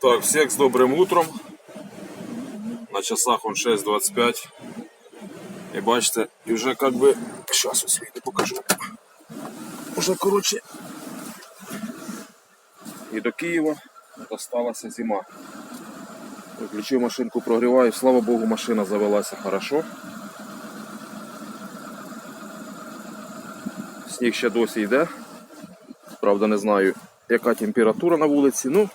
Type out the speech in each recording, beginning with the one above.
Так, всех с добрым утром. На часах он 6.25. І бачите, і вже как би. Сейчас ось вийду покажу. Уже коротше. І до Києва досталася зима. Включив машинку, прогріваю. Слава Богу, машина завелася хорошо. Сніг ще досі йде. Правда, не знаю, яка температура на вулиці. Ну,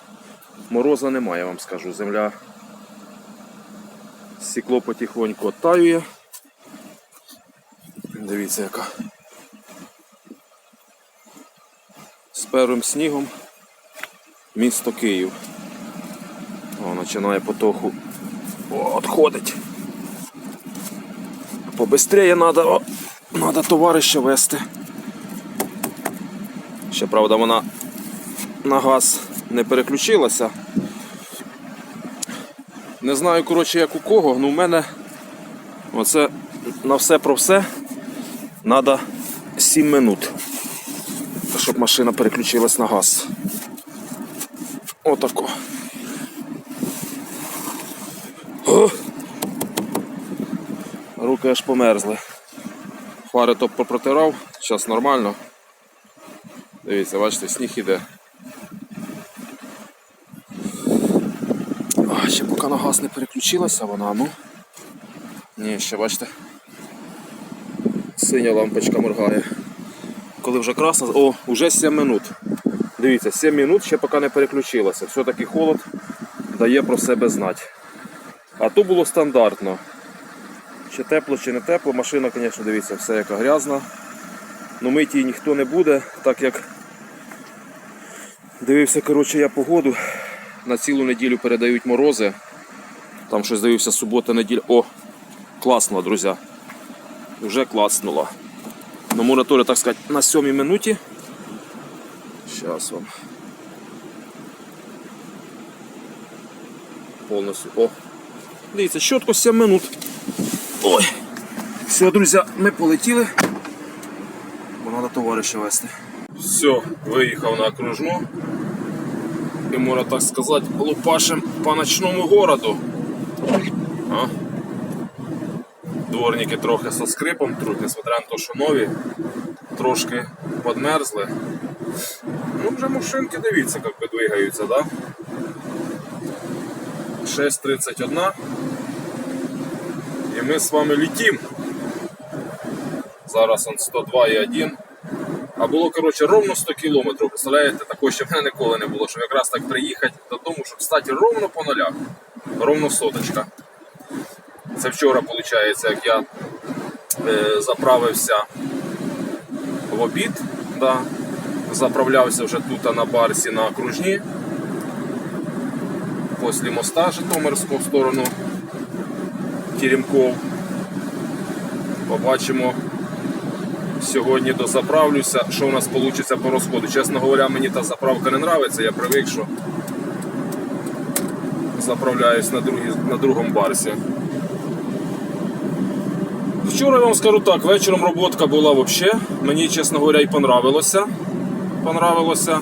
мороза немає, вам скажу. Земля стекло потихоньку оттаює. Дивіться, яка. З першим снігом місто Київ. О, починає потоху О, відходить. Побистріє треба, о, товариша вести. Ще правда вона на газ не переключилася. Не знаю, коротше, як у кого, але в мене оце на все про все треба 7 минут, щоб машина переключилась на газ. Отако. О! Руки аж померзли. Фари топ попротирав, зараз нормально. Дивіться, бачите, сніг іде. А, ще поки на газ не переключилася вона, ну. Ні, ще бачите. Синя лампочка моргає. Коли вже красна, о, вже 7 минут. Дивіться, 7 минут ще поки не переключилася. Все-таки холод дає про себе знати. А то було стандартно. Чи тепло, чи не тепло. Машина, звісно, дивіться, все яка грязна. Ну мити її ніхто не буде, так як дивився коротше, я погоду. На цілу неділю передають морози. Там щось дивився субота, неділя. О, класно, друзі. Вже класнуло. На мораторі, так сказати, на сьомій минуті. Зараз вам. Повністю. О! Дивіться, чітко 7 минут. Ой! Все, друзі, ми полетіли. Бо треба товариша вести. Все, виїхав на окружну. І можна так сказати, лупашем по ночному городу. А? Дворники трохи со скрипом труть, несмотря на те, що нові, трошки подмерзли. Ну, вже машинки, дивіться, як би двигаються, да? 6.31. І ми з вами літім. Зараз он 102,1. А було, коротше, ровно 100 кілометрів. Представляєте, такого ще в мене ніколи не було, щоб якраз так приїхати додому, щоб встати ровно по нулях. Ровно соточка. Це вчора, виходить, як я е, заправився в обід, да, заправлявся вже тут на барсі на окружні. Після моста Житомирського в сторону Теремков. Побачимо. Сьогодні дозаправлюся, що у нас вийде по розходу. Чесно говоря, мені та заправка не подобається, я привик, що заправляюсь на, другі, на другому барсі. Вчора я вам скажу так, вечором роботка була взагалі. Мені, чесно говоря, і понравилося. Понравилося.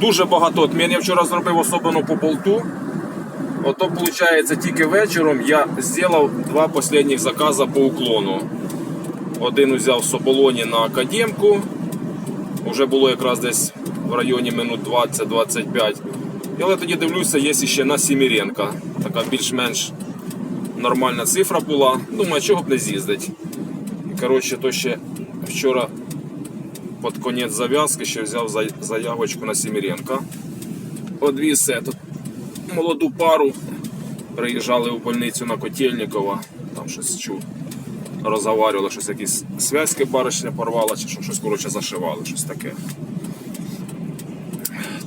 Дуже багато отмін я вчора зробив, особливо по болту. Ото, виходить, тільки вечором я зробив два останніх закази по уклону. Один взяв Соболоні на академку. Вже було якраз десь в районі минут 20-25. Але тоді дивлюся, є ще на Сіміренка. Така більш-менш нормальна цифра була. Думаю, чого б не з'їздить. І коротше, то ще вчора під конець зав'язки ще взяв за- заявочку на Сіміренка. Одвіз це тут молоду пару. Приїжджали у больницю на Котельникова. Там щось чув. Розговарювали, щось якісь зв'язки баришня порвала, чи що, щось коротше зашивали, щось таке.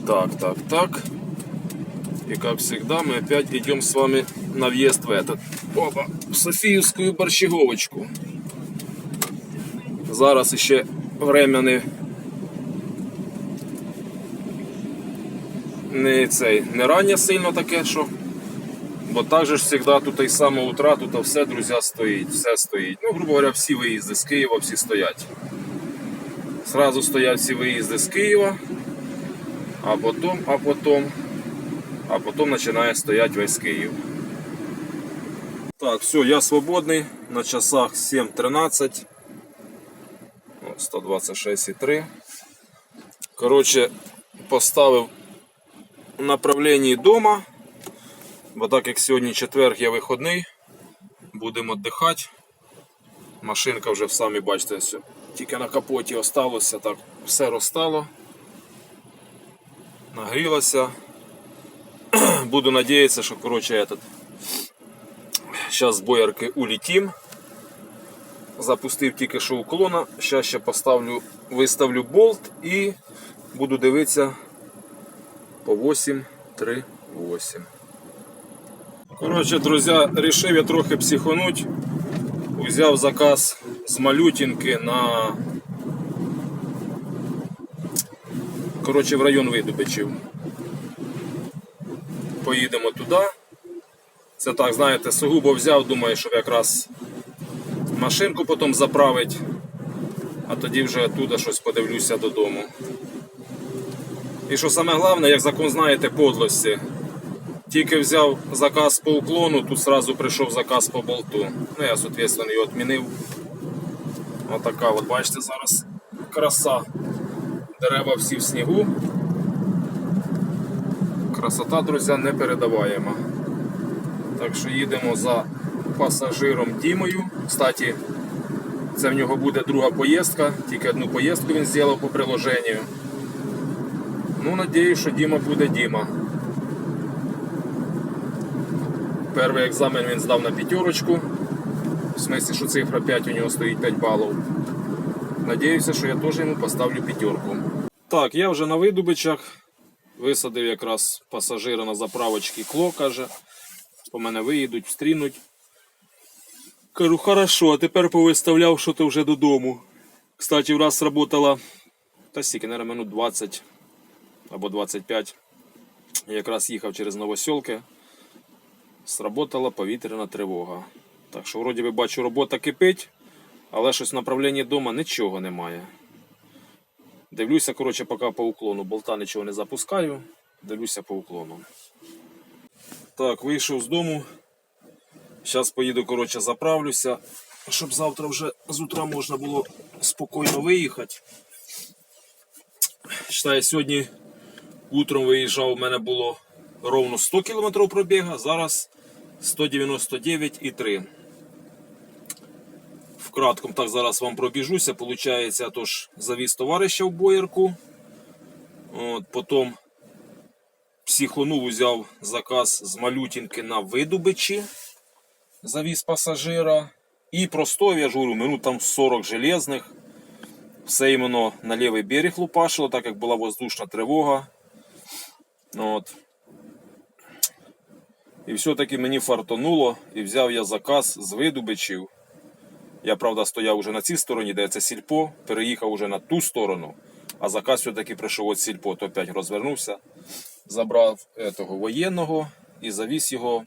Так, так, так. И как всегда мы опять идем с вами на въезд в этот. Опа, в Софіївську борщаговочку. Зараз ще время не, цей, не раннє сильно таке, що. Бо так же ж завжди тут і самого утра, тут все, друзі, стоїть, все стоїть. Ну, грубо говоря, всі виїзди з Києва, всі стоять. Зразу стоять всі виїзди з Києва, а потім, а потім а потім починає стояти весь Київ. Так, все, я свободний. На часах 7.13. О, 126,3. Коротше, поставив в направленні дома. Бо так як сьогодні четверг є виходний, будемо віддихати. Машинка вже самі бачите, все. тільки на капоті осталося, так все розстало. Нагрілося. Буду надіятися, що коротше этот. Зараз з боярки улетім. Запустив тільки що уклона. Зараз ще поставлю, виставлю болт і буду дивитися по 8, 3, 8. Коротше, друзі, рішив я трохи психануть. Взяв заказ з малютинки на коротше, в район Видубичів. Поїдемо туди. Це так, знаєте, сугубо взяв, думаю, щоб якраз машинку потім заправить, а тоді вже туди щось подивлюся додому. І що саме головне, як закон знаєте, подлості. Тільки взяв заказ по уклону, тут сразу прийшов заказ по болту. Ну, я, соответственно, його відмінив. Отака, от бачите, зараз краса. Дерева всі в снігу. Красота, друзі, не передаваємо. Так що їдемо за пасажиром Дімою. Кстати, це в нього буде друга поїздка, тільки одну поїздку він зробив по приложенню. Ну, надіюсь, що Діма буде Діма. Перший екзамен він здав на п'ятерочку. В смислі, що цифра 5 у нього стоїть 5 балів. Надіюся, що я теж йому поставлю п'ятерку. Так, я вже на видобичах. Висадив якраз пасажира на заправочці Кло, каже. По мене виїдуть, встрінуть. Кажу, хорошо, а тепер повиставляв, що то вже додому. Кстати, раз сработала та стільки, наверное, минут 20 або 25. Я якраз їхав через Новосьолки. Сработала повітряна тривога. Так що, вроді би, бачу, робота кипить, але щось в направленні дома нічого немає. Дивлюся, коротше, поки по уклону. Болта нічого не запускаю. Дивлюся по уклону. Так, вийшов з дому. Зараз поїду, коротше, заправлюся, щоб завтра вже з утра можна було спокійно виїхати. Считаю, сьогодні утром виїжджав, у мене було ровно 100 км пробіга, зараз 199,3. Вкратком так зараз вам пробіжуся. Получається, тож завіз товариша в боярку. От, потім психонув взяв заказ з малютинки на видубичі. Завіз пасажира. І простой, я ж говорю, минут там 40 железних. Все іменно на лівий берег лупашило, так як була воздушна тривога. От. І все-таки мені фартонуло і взяв я заказ з видубичів. Я, правда, стояв уже на цій стороні, де це сільпо, переїхав уже на ту сторону, а заказ все-таки прийшов від сільпо, то опять розвернувся, забрав того воєнного і завіз його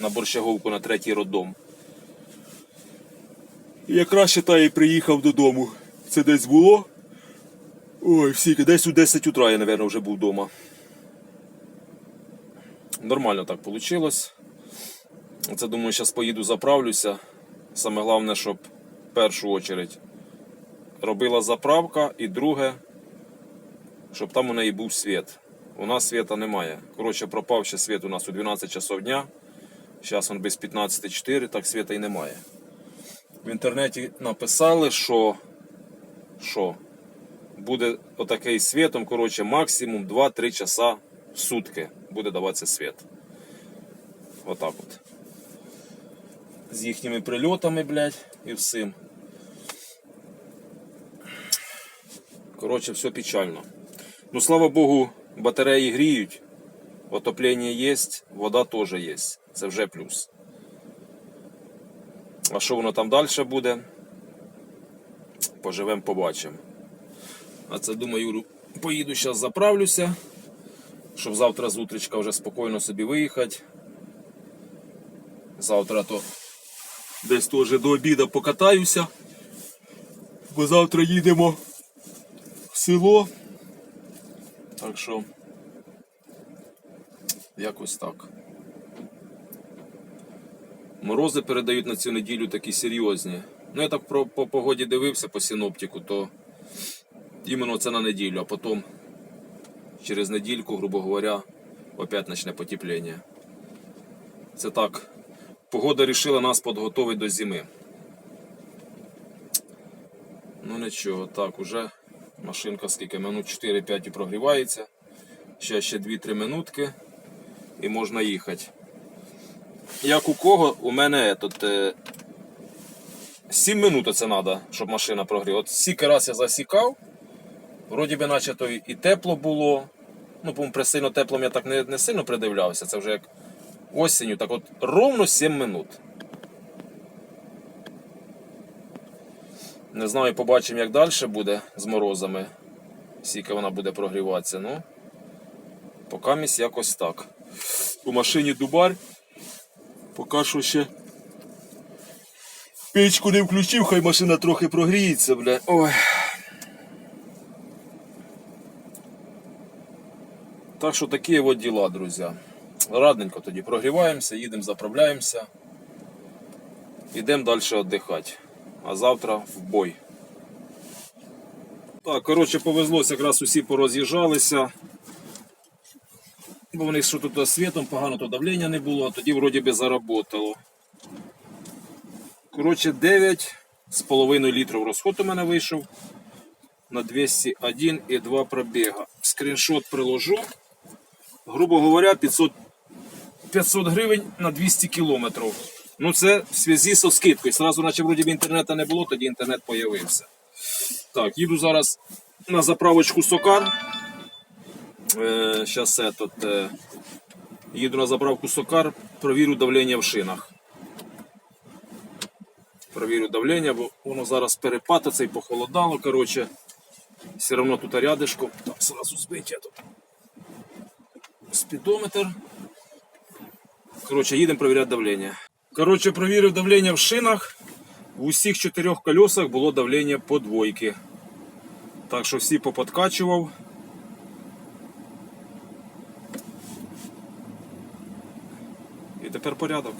на борщаговку на третій роддом. І якраз считай, і приїхав додому. Це десь було. Ой, всіки, десь у 10 утра я, мабуть, вже був вдома. Нормально так вийшло. Це думаю, зараз поїду заправлюся. Саме головне, щоб в першу чергу робила заправка, і друге, щоб там у неї був світ. У нас світа немає. Коротше, пропав ще світ у нас у 12 часов дня. Зараз він без 15.4, так світа і немає. В інтернеті написали, що, що буде отакий світом, коротше, максимум 2-3 часа в сутки буде даватися світ. Отак от. З їхніми прильотами, блядь, і всім. Коротше, все печально. Ну, слава Богу, батареї гріють, отоплення є, вода теж є. Це вже плюс. А що воно там далі буде? Поживемо, побачимо. А це думаю, поїду зараз заправлюся, щоб завтра з утречка вже спокійно собі виїхати. Завтра то десь теж до обіду покатаюся. Бо завтра їдемо в село. Так що Якось так. Морози передають на цю неділю такі серйозні. Ну, я так про, по погоді дивився по синоптику, то іменно це на неділю, а потім через недільку, грубо говоря, опять почне потепління. Це так. Погода вирішила нас підготовити до зими. Ну нічого, так, уже машинка скільки минут 4-5 і прогрівається. Ще ще 2-3 минутки і можна їхати. Як у кого, у мене тут, е, 7 минут це треба, щоб машина прогріла. От стільки раз я засікав, вроді би наче то і тепло було. Ну, по при сильно теплому я так не, не сильно придивлявся, це вже як осінню, так от ровно 7 минут. Не знаю, побачимо, як далі буде з морозами. Скільки вона буде прогріватися. Ну, поки місь якось так. У машині дубар. Поки що ще. Печку не включив, хай машина трохи прогріється, бля. Ой. Так що такі от діла, друзі. Радненько тоді прогріваємося, їдемо, заправляємося. Йдемо далі віддихати. А завтра в бой. Так, коротше, повезлося, якраз усі пороз'їжджалися. Бо в них що тут світом погано, то давлення не було, а тоді вроді би заработало. Коротше, 9,5 літрів розход у мене вийшов на 201 і 2 пробіга. Скріншот приложу. Грубо говоря, 500, 500 гривень на 200 кілометрів. Ну це в зв'язку зі скидкою. Сразу, наче вроді б інтернету не було, тоді інтернет з'явився. Так, їду зараз на заправочку Сокар. Е, Щас этот, е, їду на заправку Сокар, провірю давлення в шинах. Провірю давлення, бо воно зараз перепад, цей похолодало. Коротше, все одно тут рядишком. Так, сразу збиття тут. Спідометр. Коротше, їдемо перевіряти давлення. Коротше, провірив давлення в шинах. В усіх чотирьох колесах було давлення по двойки. Так що всі поподкачував. І тепер порядок.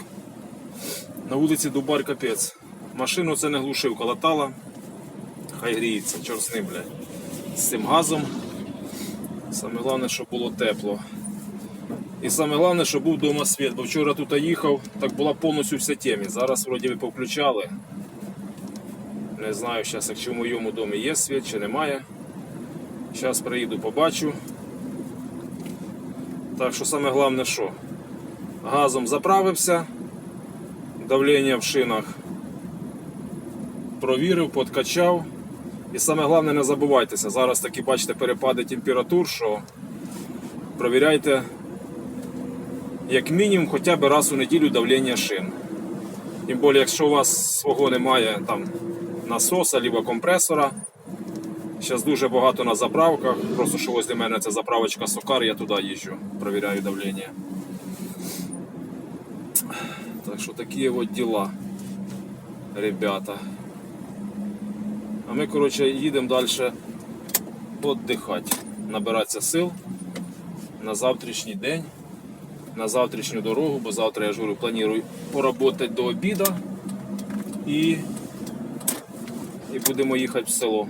На вулиці Дубар капець. Машину це не глушивка латала. Хай гріється, чорт блядь. З цим газом. Саме головне, щоб було тепло. І саме головне, щоб був вдома світ, бо вчора тут їхав, так була повністю вся темі. Зараз вроді би повключали. Не знаю зараз, як чи в моєму домі є світ, чи немає. Зараз приїду, побачу. Так що саме головне що? Газом заправився, давлення в шинах провірив, подкачав. І саме головне не забувайтеся, зараз такі бачите перепади температур, що провіряйте як мінімум хоча б раз у неділю давлення шин. Тим більше, якщо у вас свого немає там насоса або компресора. Зараз дуже багато на заправках. Просто що возле мене це заправочка Сокар, я туди їжджу, провіряю давлення. Так що такі от діла, ребята. А ми, коротше, їдемо далі віддихати, набиратися сил на завтрашній день, на завтрашню дорогу, бо завтра я журю, планую поработати до обіду і, і будемо їхати в село.